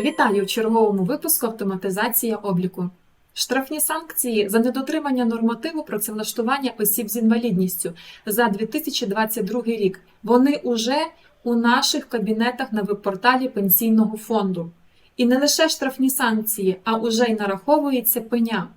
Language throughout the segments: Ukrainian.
Вітаю в черговому випуску автоматизація обліку. Штрафні санкції за недотримання нормативу працевлаштування осіб з інвалідністю за 2022 рік. Вони уже у наших кабінетах на веб-порталі пенсійного фонду. І не лише штрафні санкції, а уже й нараховується пеня.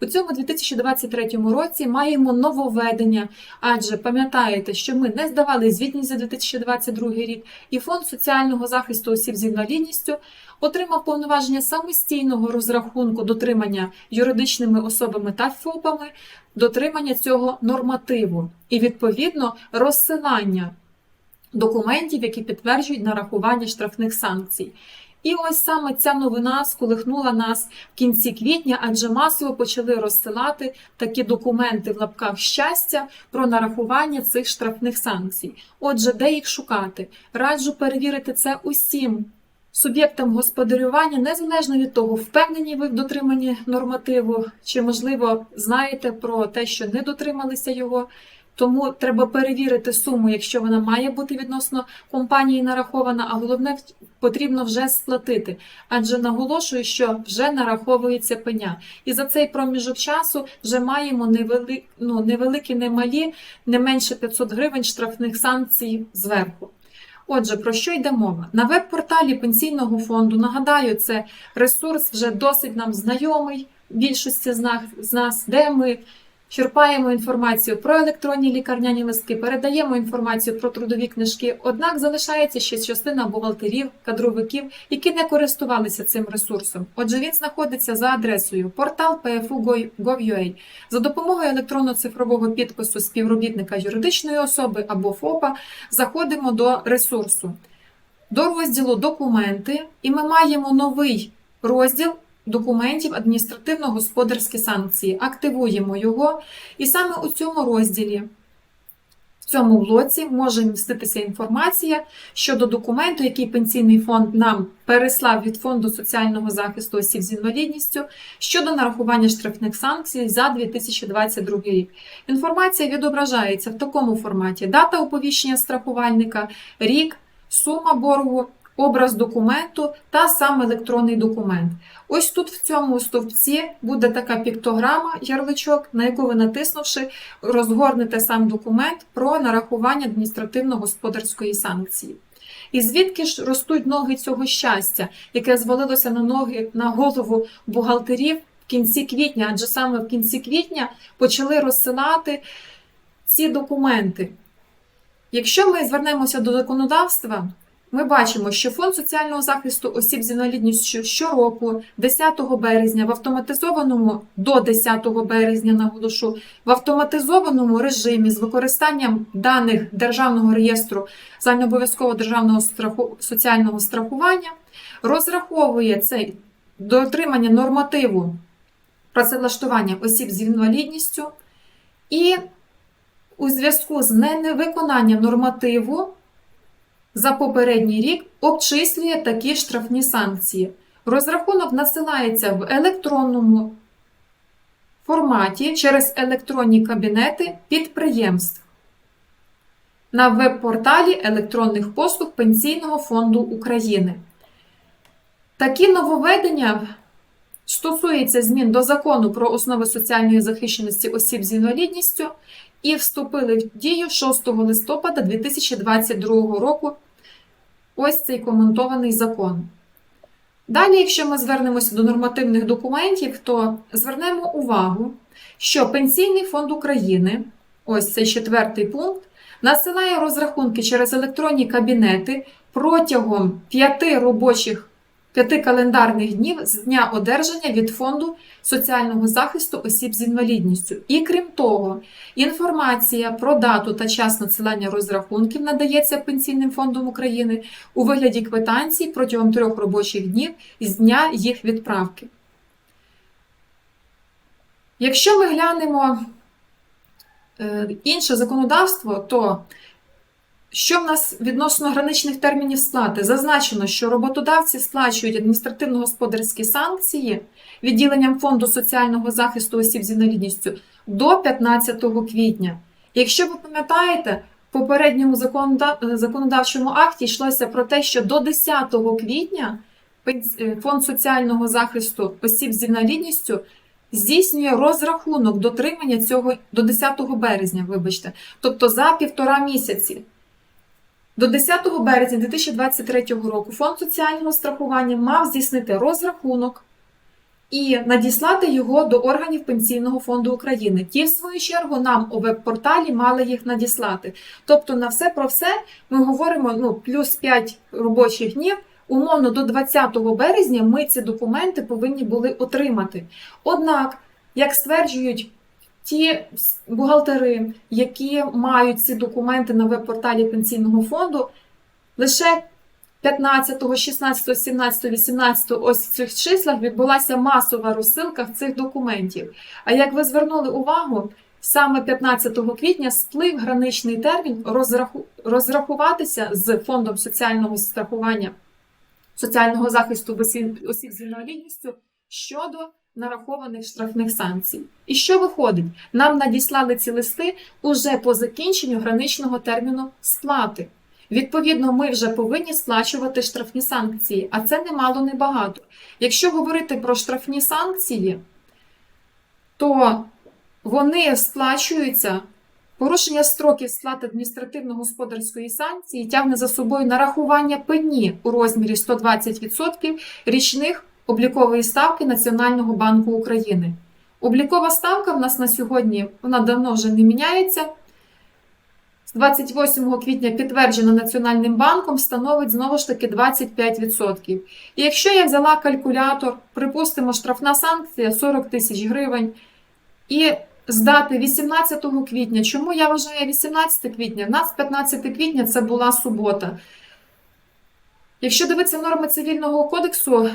У цьому 2023 році маємо нововведення, адже пам'ятаєте, що ми не здавали звітність за 2022 рік, і Фонд соціального захисту осіб з інвалідністю отримав повноваження самостійного розрахунку дотримання юридичними особами та ФОПами, дотримання цього нормативу і відповідно розсилання документів, які підтверджують нарахування штрафних санкцій. І ось саме ця новина сколихнула нас в кінці квітня, адже масово почали розсилати такі документи в лапках щастя про нарахування цих штрафних санкцій. Отже, де їх шукати? Раджу перевірити це усім суб'єктам господарювання, незалежно від того, впевнені ви в дотриманні нормативу, чи, можливо, знаєте про те, що не дотрималися його. Тому треба перевірити суму, якщо вона має бути відносно компанії нарахована, а головне потрібно вже сплатити. Адже наголошую, що вже нараховується пеня. І за цей проміжок часу вже маємо невели... ну, невеликі, немалі, не менше 500 гривень штрафних санкцій зверху. Отже, про що йде мова? На веб-порталі пенсійного фонду, нагадаю, це ресурс вже досить нам знайомий більшості з нас, де ми черпаємо інформацію про електронні лікарняні листки, передаємо інформацію про трудові книжки. Однак залишається ще частина бухгалтерів, кадровиків, які не користувалися цим ресурсом. Отже, він знаходиться за адресою портал pfu.gov.ua. За допомогою електронно-цифрового підпису співробітника юридичної особи або ФОПа заходимо до ресурсу. До розділу Документи, і ми маємо новий розділ документів адміністративно-господарські санкції. Активуємо його. І саме у цьому розділі, в цьому блоці, може міститися інформація щодо документу, який пенсійний фонд нам переслав від Фонду соціального захисту осіб з інвалідністю щодо нарахування штрафних санкцій за 2022 рік. Інформація відображається в такому форматі: дата оповіщення страхувальника, рік, сума боргу образ документу та сам електронний документ. Ось тут в цьому стовпці буде така піктограма, ярличок, на яку ви натиснувши, розгорнете сам документ про нарахування адміністративно-господарської санкції. І звідки ж ростуть ноги цього щастя, яке звалилося на ноги на голову бухгалтерів в кінці квітня, адже саме в кінці квітня почали розсилати ці документи. Якщо ми звернемося до законодавства, ми бачимо, що Фонд соціального захисту осіб з інвалідністю щороку, 10 березня, в автоматизованому до 10 березня, наголошу, в автоматизованому режимі з використанням даних Державного реєстру загальнообов'язкового державного страху, соціального страхування розраховує цей дотримання нормативу працевлаштування осіб з інвалідністю і у зв'язку з невиконанням нормативу за попередній рік обчислює такі штрафні санкції. Розрахунок насилається в електронному форматі через електронні кабінети підприємств на веб-порталі електронних послуг Пенсійного фонду України. Такі нововведення стосуються змін до закону про основи соціальної захищеності осіб з інвалідністю і вступили в дію 6 листопада 2022 року ось цей коментований закон. Далі, якщо ми звернемося до нормативних документів, то звернемо увагу, що Пенсійний фонд України, ось цей четвертий пункт, насилає розрахунки через електронні кабінети протягом п'яти робочих п'яти календарних днів з дня одержання від Фонду соціального захисту осіб з інвалідністю. І крім того, інформація про дату та час надсилання розрахунків надається Пенсійним фондом України у вигляді квитанцій протягом трьох робочих днів з дня їх відправки. Якщо ми глянемо е, інше законодавство, то що в нас відносно граничних термінів сплати? Зазначено, що роботодавці сплачують адміністративно-господарські санкції відділенням Фонду соціального захисту осіб з інвалідністю до 15 квітня. Якщо ви пам'ятаєте, в попередньому законодавчому акті йшлося про те, що до 10 квітня е, Фонд соціального захисту осіб з інвалідністю здійснює розрахунок дотримання цього до 10 березня, вибачте, тобто за півтора місяці. До 10 березня 2023 року Фонд соціального страхування мав здійснити розрахунок і надіслати його до органів Пенсійного фонду України. Ті, в свою чергу, нам у веб-порталі мали їх надіслати. Тобто, на все про все ми говоримо ну, плюс 5 робочих днів. Умовно, до 20 березня ми ці документи повинні були отримати. Однак, як стверджують ті бухгалтери, які мають ці документи на веб-порталі Пенсійного фонду, лише 15, 16, 17, 18 ось в цих числах відбулася масова розсилка цих документів. А як ви звернули увагу, саме 15 квітня сплив граничний термін розраху... розрахуватися з фондом соціального страхування соціального захисту осіб з інвалідністю щодо нарахованих штрафних санкцій. І що виходить? Нам надіслали ці листи уже по закінченню граничного терміну сплати. Відповідно, ми вже повинні сплачувати штрафні санкції, а це немало не багато. Якщо говорити про штрафні санкції, то вони сплачуються. Порушення строків сплати адміністративно-господарської санкції тягне за собою нарахування пені у розмірі 120% річних облікової ставки Національного банку України. Облікова ставка в нас на сьогодні вона давно вже не міняється. З 28 квітня підтверджена Національним банком, становить знову ж таки 25%. І якщо я взяла калькулятор, припустимо, штрафна санкція 40 тисяч гривень, і здати 18 квітня. Чому я вважаю 18 квітня? У нас 15 квітня це була субота. Якщо дивитися норми цивільного кодексу,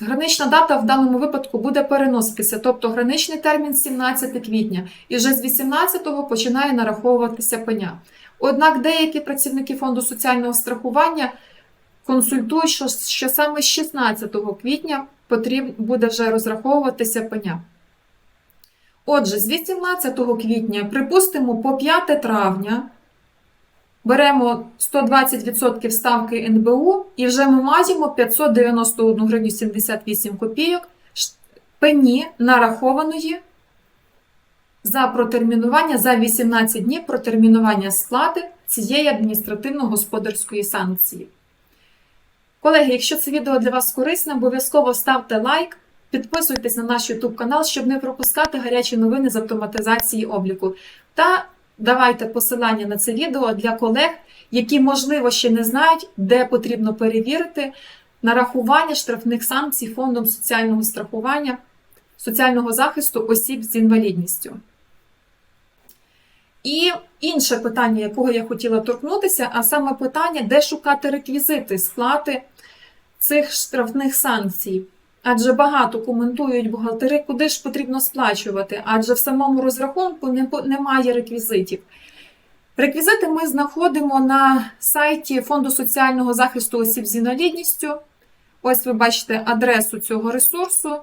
гранична дата в даному випадку буде переноситися, тобто граничний термін 17 квітня, і вже з 18-го починає нараховуватися пеня. Однак деякі працівники фонду соціального страхування консультують, що, що саме з 16 квітня потрібно буде вже розраховуватися пеня. Отже, з 18 квітня, припустимо, по 5 травня беремо 120% ставки НБУ і вже ми маємо 591 гривню 78 копійок пені нарахованої за протермінування за 18 днів протермінування сплати цієї адміністративно-господарської санкції. Колеги, якщо це відео для вас корисне, обов'язково ставте лайк. Підписуйтесь на наш YouTube канал, щоб не пропускати гарячі новини з автоматизації обліку. Та давайте посилання на це відео для колег, які, можливо, ще не знають, де потрібно перевірити нарахування штрафних санкцій фондом соціального страхування, соціального захисту осіб з інвалідністю. І інше питання, якого я хотіла торкнутися, а саме питання, де шукати реквізити сплати цих штрафних санкцій. Адже багато коментують бухгалтери, куди ж потрібно сплачувати, адже в самому розрахунку немає реквізитів. Реквізити ми знаходимо на сайті Фонду соціального захисту осіб з інвалідністю. Ось ви бачите адресу цього ресурсу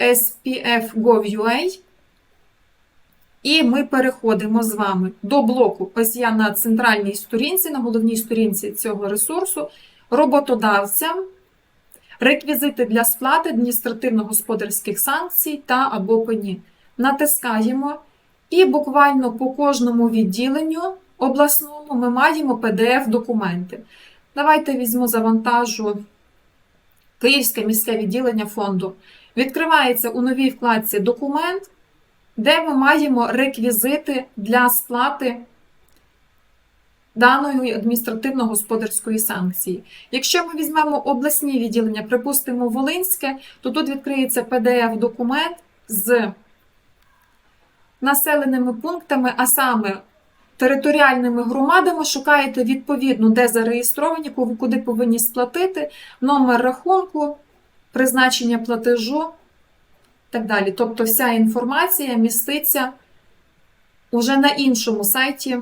ispf.gov.ua. І ми переходимо з вами до блоку. Ось я на центральній сторінці, на головній сторінці цього ресурсу, роботодавцям, реквізити для сплати адміністративно-господарських санкцій та або пені. Натискаємо, і буквально по кожному відділенню обласному ми маємо PDF-документи. Давайте візьму завантажу Київське міське відділення фонду. Відкривається у новій вкладці Документ де ми маємо реквізити для сплати даної адміністративно-господарської санкції. Якщо ми візьмемо обласні відділення, припустимо Волинське, то тут відкриється PDF-документ з населеними пунктами, а саме територіальними громадами, шукаєте відповідно, де зареєстровані, куди повинні сплатити, номер рахунку, призначення платежу так далі. Тобто вся інформація міститься уже на іншому сайті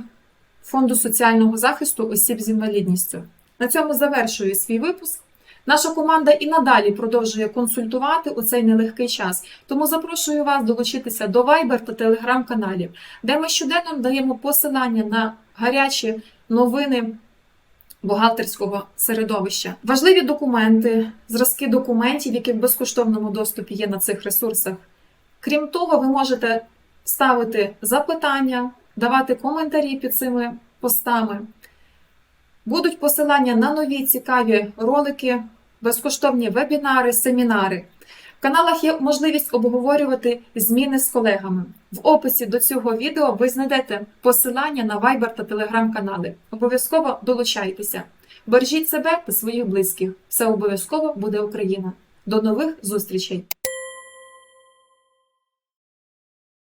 Фонду соціального захисту осіб з інвалідністю. На цьому завершую свій випуск. Наша команда і надалі продовжує консультувати у цей нелегкий час. Тому запрошую вас долучитися до Viber та Telegram каналів, де ми щоденно даємо посилання на гарячі новини бухгалтерського середовища. Важливі документи, зразки документів, які в безкоштовному доступі є на цих ресурсах. Крім того, ви можете ставити запитання, давати коментарі під цими постами. Будуть посилання на нові цікаві ролики, безкоштовні вебінари, семінари. В каналах є можливість обговорювати зміни з колегами. В описі до цього відео ви знайдете посилання на Viber та Telegram канали. Обов'язково долучайтеся. Бережіть себе та своїх близьких. Все обов'язково буде Україна. До нових зустрічей!